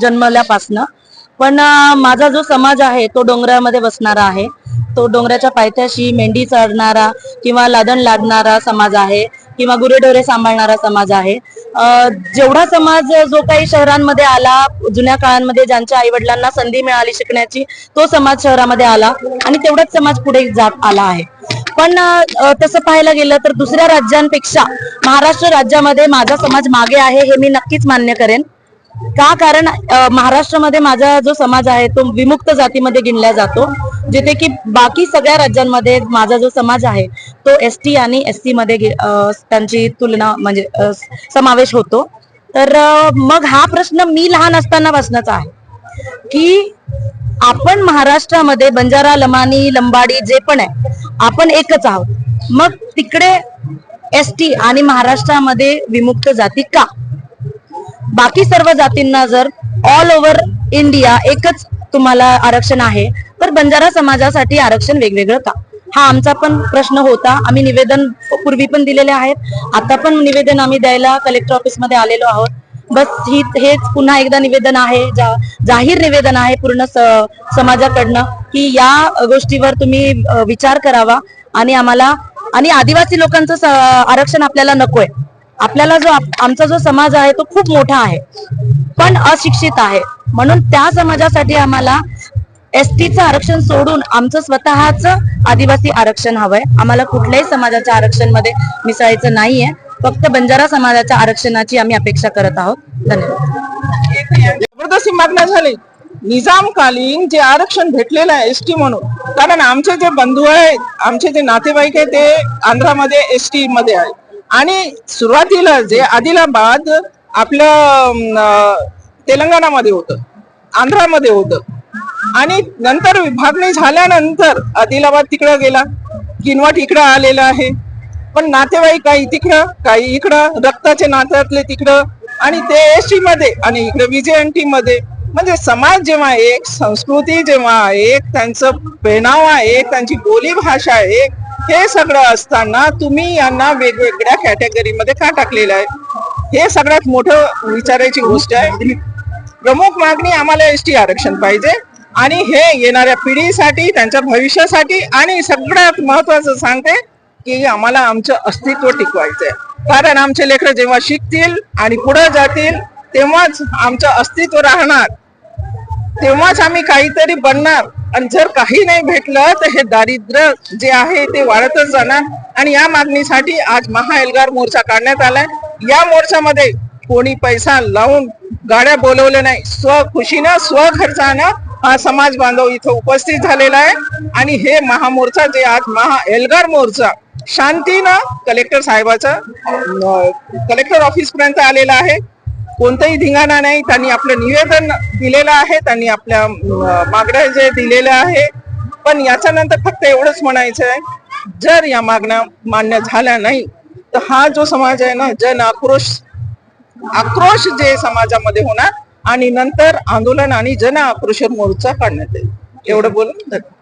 जन्मल्यापासनं. पण माझा जो समाज आहे तो डोंगरामध्ये बसणारा आहे. तो डोंगराच्या पायथ्याशी मेंढी चढणारा किंवा लादण लादणारा समाज आहे किंवा गुरेढोरे सांभाळणारा समाज आहे. जेवढा समाज जो काही शहरांमध्ये आला जुन्या काळांमध्ये ज्यांच्या आई वडिलांना संधी मिळाली शिकण्याची तो समाज शहरामध्ये आला आणि तेवढाच समाज पुढे जात आला आहे. पण तसं पाहायला गेलं तर दुसऱ्या राज्यांपेक्षा महाराष्ट्र राज्यामध्ये माझा समाज मागे आहे हे मी नक्कीच मान्य करेन. का? कारण महाराष्ट्रामध्ये माझा जो समाज आहे तो विमुक्त जातीमध्ये गिणला जातो. जिथे की बाकी सगळ्या राज्यांमध्ये माझा जो समाज आहे तो एस टी आणि एस सी मध्ये त्यांची तुलना म्हणजे समावेश होतो. तर मग हा प्रश्न मी लहान असतानापासूनच आहे. की आपण महाराष्ट्रामध्ये बंजारा लमानी लंबाडी जे पण आहे आपण एकच आहोत. मग तिकडे एस टी आणि महाराष्ट्रामध्ये विमुक्त जाती का? बाकी सर्व जातींना जर ऑल ओव्हर इंडिया एकच तुम्हाला आरक्षण आहे तर बंजारा समाजासाठी आरक्षण वेगवेगळं का? हा आमचा पण प्रश्न होता. आम्ही निवेदन पूर्वी पण दिलेले आहेत. आता पण निवेदन आम्ही द्यायला कलेक्टर ऑफिसमध्ये आलेलो आहोत. बस ही हेच पुन्हा एकदा निवेदन आहे. जा- जाहीर निवेदन आहे पूर्ण समाजाकडनं की या गोष्टीवर तुम्ही विचार करावा. आणि आम्हाला आणि आदिवासी लोकांचं आरक्षण आपल्याला नकोय. आपल्याला जो आमचा जो समाज आहे तो खूप मोठा आहे. पण अशिक्षित आहे. म्हणून त्या समाजासाठी आम्हाला एस टीचं आरक्षण सोडून आमचं स्वतःच आदिवासी आरक्षण हवंय. आम्हाला कुठल्याही समाजाच्या आरक्षणमध्ये मिसळायचं नाहीये. फक्त बंजारा समाजाच्या आरक्षणाची आम्ही अपेक्षा करत आहोत. धन्यवाद. जबरदस्ती मागण्या झाली. निजामकालीन जे आरक्षण भेटलेलं आहे एस टी म्हणून कारण आमचे जे बंधू आहेत आमचे जे नातेवाईक आहे ते आंध्रामध्ये एस टी मध्ये आहे आणि सुरुवातीला जे आदिलाबाद आपलं तेलंगणामध्ये होतं आंध्रामध्ये होतं. आणि नंतर विभागणी झाल्यानंतर आदिलाबाद तिकडं गेला किनवट इकडं आलेला आहे. पण नातेवाईक काही तिकडं काही इकडं रक्ताचे नात्यातले तिकडं. आणि ते एसटी मध्ये आणि इकडे विजयंती मध्ये म्हणजे समाज जेव्हा एक संस्कृती जेव्हा एक त्यांचं पेहनावा एक त्यांची बोली भाषा एक हे सगळं असताना तुम्ही यांना वेगवेगळ्या कॅटेगरीमध्ये का टाकलेलं आहे? हे सगळ्यात मोठं विचारायची गोष्ट आहे. प्रमुख मागणी आम्हाला एस टी आरक्षण पाहिजे आणि हे येणाऱ्या पिढीसाठी त्यांच्या भविष्यासाठी आणि सगळ्यात महत्वाचं सांगते की आम्हाला आमचं अस्तित्व टिकवायचंय. कारण आमचे लेकरं जेव्हा शिकतील आणि पुढे जातील तेव्हाच आमचं अस्तित्व राहणार. तेव्हाच आम्ही काहीतरी बनणार. आणि जर काही नाही भेटलं तर हे दारिद्र्य जे आहे ते वाढतच जाणार. आणि या मागणीसाठी आज महा एल्गार मोर्चा काढण्यात आलाय. या मोर्चामध्ये कोणी पैसा लावून गाड्या बोलवल्या नाही. स्वखुशीनं स्वखर्चानं हा समाज बांधव इथं उपस्थित झालेला आहे. आणि हे महामोर्चा जे आज महा एल्गार मोर्चा शांतीनं कलेक्टर साहेबाचं कलेक्टर ऑफिस पर्यंत आलेला आहे. कोणताही धिंगाणा नाही. त्यांनी आपलं निवेदन दिलेलं आहे. त्यांनी आपल्या मागण्या जे दिलेल्या आहे. पण याच्यानंतर फक्त एवढंच म्हणायचं आहे जर या मागण्या मान्य झाल्या नाही तर हा जो समाज आहे ना जन आक्रोश आक्रोश जे समाजामध्ये होणार आणि नंतर आंदोलन आणि जन आक्रोश मोर्चा काढण्यात येईल. एवढं बोलून धन्यवाद.